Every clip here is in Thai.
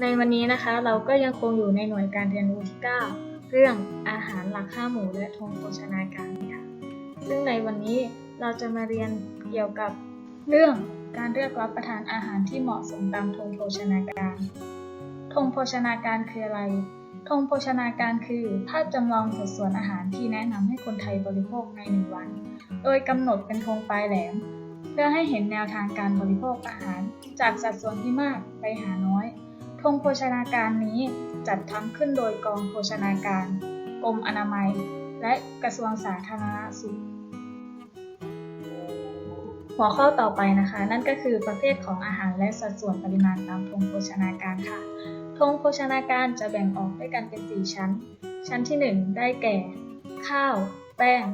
ในวันนี้นะคะเราก็ยังคงอยู่ในหน่วยการเรียนรู้ที่ 9 เรื่องอาหารหลักห้าหมู่และธงโภชนาการค่ะ ซึ่งในวันนี้เราจะมาเรียนเกี่ยวกับเรื่องการเลือกรับประทานอาหารที่เหมาะสมตามธงโภชนาการธงโภชนาการคืออะไรธงโภชนาการคือภาพจำลองสัดส่วนอาหารที่แนะนำให้คนไทยบริโภคในหนึ่งวัน โดยกำหนดเป็นธงปลายแหลม เพื่อให้เห็นแนวทางการบริโภคอาหาร จากสัดส่วนที่มากไปหาน้อย ธงโภชนาการนี้จัดทำขึ้นโดยกองโภชนาการกรมอนามัย และกระทรวงสาธารณสุข หัวข้อต่อไปนะคะ นั่นก็คือประเภทของอาหารและสัดส่วนปริมาณตามธงโภชนาการค่ะธงโภชนาการจะแบ่งออกด้วยกันเป็น 4 ชั้น ชั้นที่ 1 ได้แก่ ข้าว แป้ง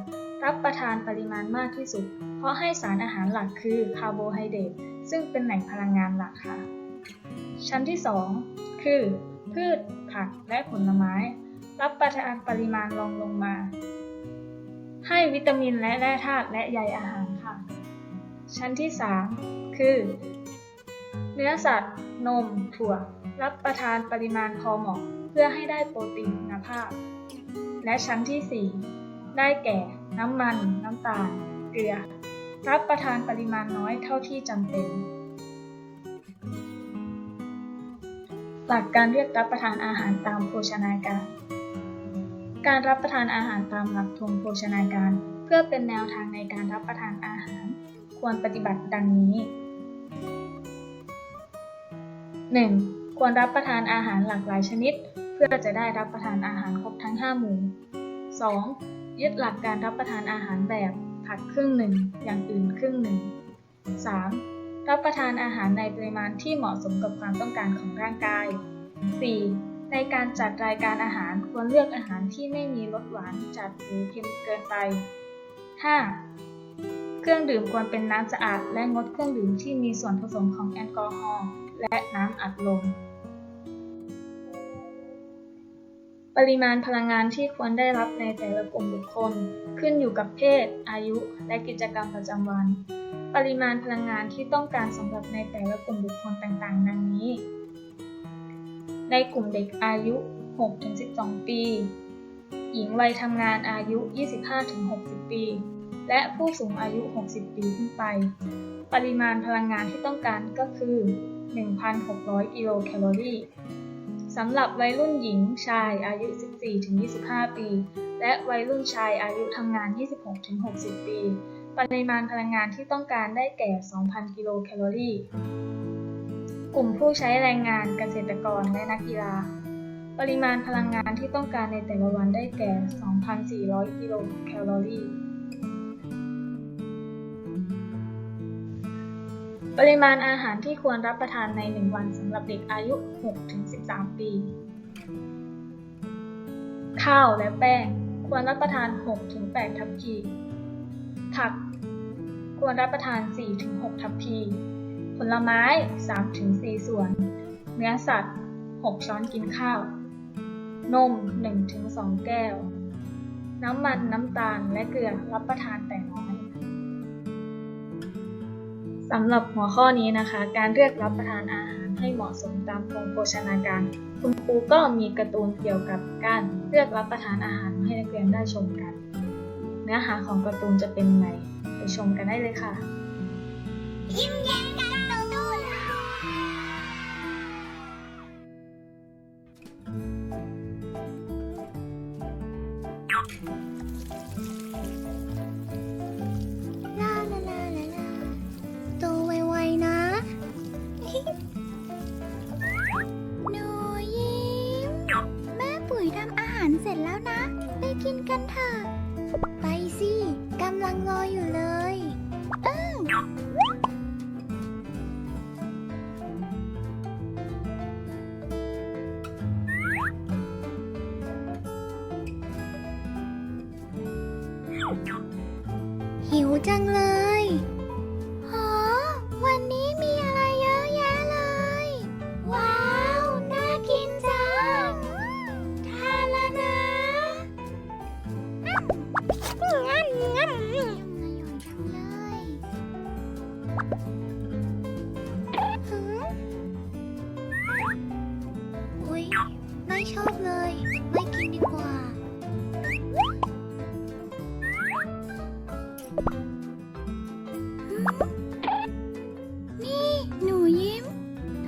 รับประทานปริมาณมากที่สุด เพราะให้สารอาหารหลักคือคาร์โบไฮเดรตซึ่งเป็นแหล่งพลังงานหลักค่ะ ชั้นที่ 2 คือ พืช ผักและผลไม้ รับประทานปริมาณรองลงมา ให้วิตามินและแร่ธาตุและใยอาหารค่ะ ชั้นที่ 3 คือ เนื้อสัตว์ นม ถั่ว รับประทานปริมาณพอเหมาะ เพื่อให้ได้โปรตีนคุณภาพ และชั้นที่ 4 ได้แก่ น้ำมัน น้ำตาล เกลือ รับประทานปริมาณน้อยเท่าที่จำเป็น หลักการเลือกรับประทานอาหารตามโภชนาการ การรับประทานอาหารตามหลักธงโภชนาการ เพื่อเป็นแนวทางในการรับประทานอาหาร ควรปฏิบัติดังนี้ 1. ควรรับประทานอาหารหลากหลายชนิด เพื่อจะได้รับประทานอาหารครบทั้ง 5 หมู่ 2. ยึดหลักการรับประทานอาหารแบบผักครึ่งหนึ่งอย่างอื่นครึ่งหนึ่ง 3. รับประทานอาหารในปริมาณที่เหมาะสมกับความต้องการของร่างกาย 4. ในการจัดรายการอาหารควรเลือกอาหารที่ไม่มีรสหวานจัดหรือเค็มเกินไป 5. เครื่องดื่มควรเป็นน้ำสะอาดและงดเครื่องดื่มที่มีส่วนผสมของแอลกอฮอล์และน้ำอัดลม ปริมาณพลังงานที่ควรได้รับในแต่ละกลุ่มบุคคล ขึ้นอยู่กับเพศ อายุ และกิจกรรมประจำวัน ปริมาณพลังงานที่ต้องการสำหรับในแต่ละกลุ่มบุคคลต่างๆ ดังนี้ ในกลุ่มเด็กอายุ 6-12 ปี หญิงวัยทำงานอายุ 25-60 ปี และผู้สูงอายุ 60 ปีขึ้นไป ปริมาณพลังงานที่ต้องการก็คือ 1,600 กิโลแคลอรี่ สำหรับวัยรุ่นหญิงชายอายุ 14-25 ปี และวัยรุ่นชายอายุทำงาน 26-60 ปี ปริมาณพลังงานที่ต้องการได้แก่ 2,000 กิโลแคลอรี่ กลุ่มผู้ใช้แรงงานเกษตรกรและนักกีฬา ปริมาณพลังงานที่ต้องการในแต่ละวันได้แก่ 2,400 กิโลแคลอรี่ ปริมาณอาหารที่ควรรับประทานใน 1 วันสำหรับเด็กอายุ 6-13 ปี ข้าวและแป้ง ควรรับประทาน 6-8 ทัพพี ผัก ควรรับประทาน 4-6 ทัพพี ผลไม้ 3-4 ส่วน เนื้อสัตว์ 6 ช้อนกินข้าว นม 1-2 แก้ว น้ำมัน น้ำตาล และเกลือรับประทานแต่น้อย สำหรับหัวข้อนี้นะคะ การเลือกรับประทานอาหารให้เหมาะสมตามธงโภชนาการ คุณครูก็มีการ์ตูนเกี่ยวกับการเลือกรับประทานอาหารให้นักเรียนได้ชมกัน เนื้อหาของการ์ตูนจะเป็นไงไปชมกันได้เลยค่ะยิ้มแย้ม เสร็จแล้วนะ ไปกินกันเถอะ ไปสิ กำลังรออยู่เลย ไม่ชอบเลย ไม่กินดีกว่า นี่หนูยิ้ม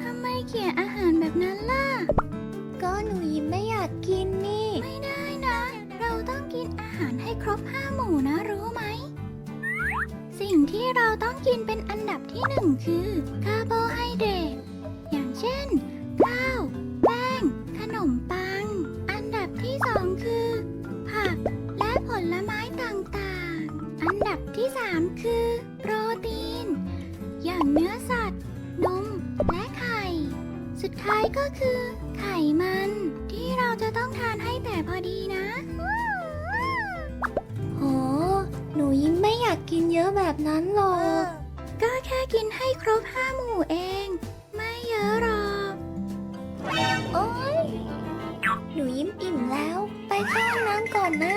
ทำไมเขียนอาหารแบบนั้นล่ะ ก็หนูยิ้มไม่อยากกินนี่ ไม่ได้นะ เราต้องกินอาหารให้ครบห้าหมู่นะรู้ไหม สิ่งที่เราต้องกินเป็นอันดับที่หนึ่งคือคาร์โบ อย่างเนื้อสัตว์ นม และไข่ สุดท้ายก็คือ ไขมัน ที่เราจะต้องทานให้แต่พอดีนะ โห หนูยิ้มไม่อยากกินเยอะแบบนั้นหรอก ก็แค่กินให้ครบห้าหมู่เอง ไม่เยอะหรอก โอ๊ย หนูยิ้มอิ่มแล้ว ไปเข้าห้องน้ำก่อนนะ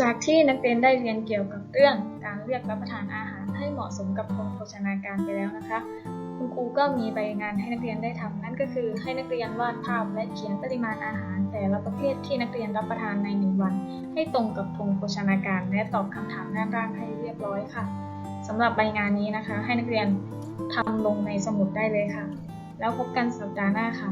จากที่นักเรียนได้เรียนเกี่ยวกับเรื่องการเลือกรับประทานอาหารให้เหมาะสมกับโภชนาการไปแล้วนะคะ คุณครูก็มีใบงานให้นักเรียนได้ทำนั่นก็คือ ให้นักเรียนวาดภาพและเขียนปริมาณอาหาร แต่ละประเภทที่นักเรียนรับประทานในหนึ่งวัน ให้ตรงกับธงโภชนาการ และตอบคำถามหน้าร่างให้เรียบร้อยค่ะสำหรับใบงานนี้นะคะ ให้นักเรียนทำลงในสมุดได้เลยค่ะ แล้วพบกันสัปดาห์หน้าค่ะ